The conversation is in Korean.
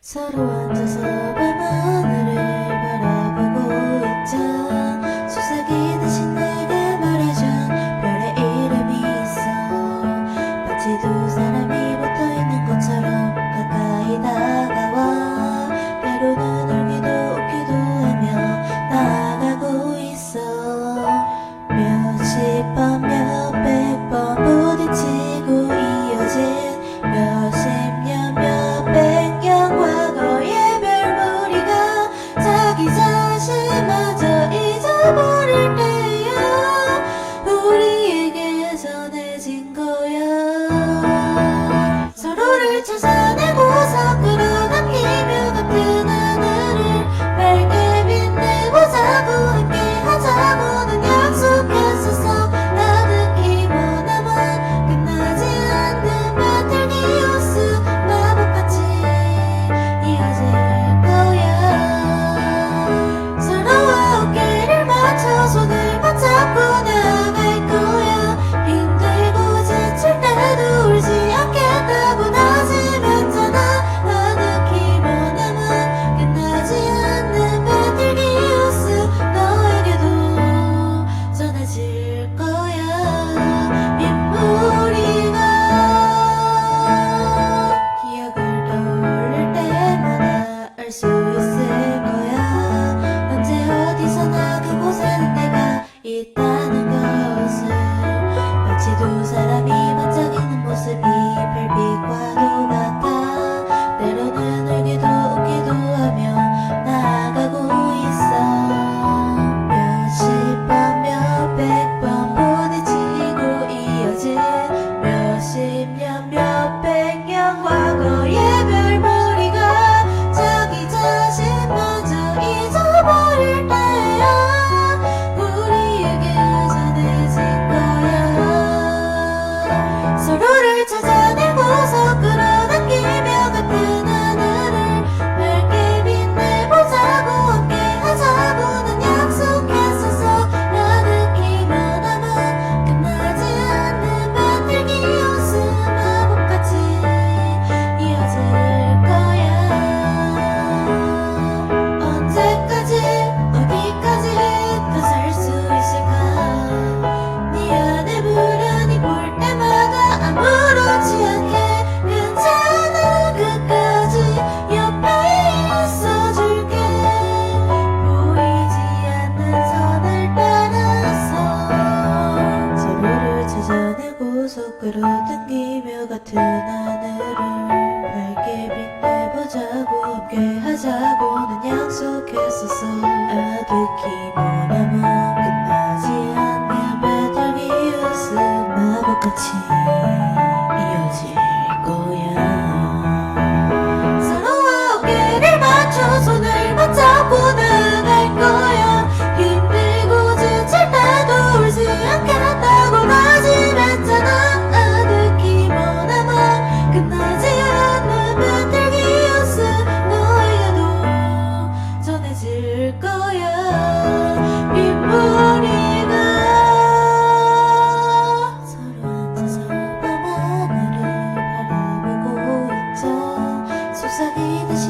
seruan sesuatu knows that I've 속으로 당기며 같은 하늘을 밝게 빛내보자고 함께 하자고는 약속했었어. 아득히 머나만 끝나지 않는 배달 비웃음 마법같이. 在你的心。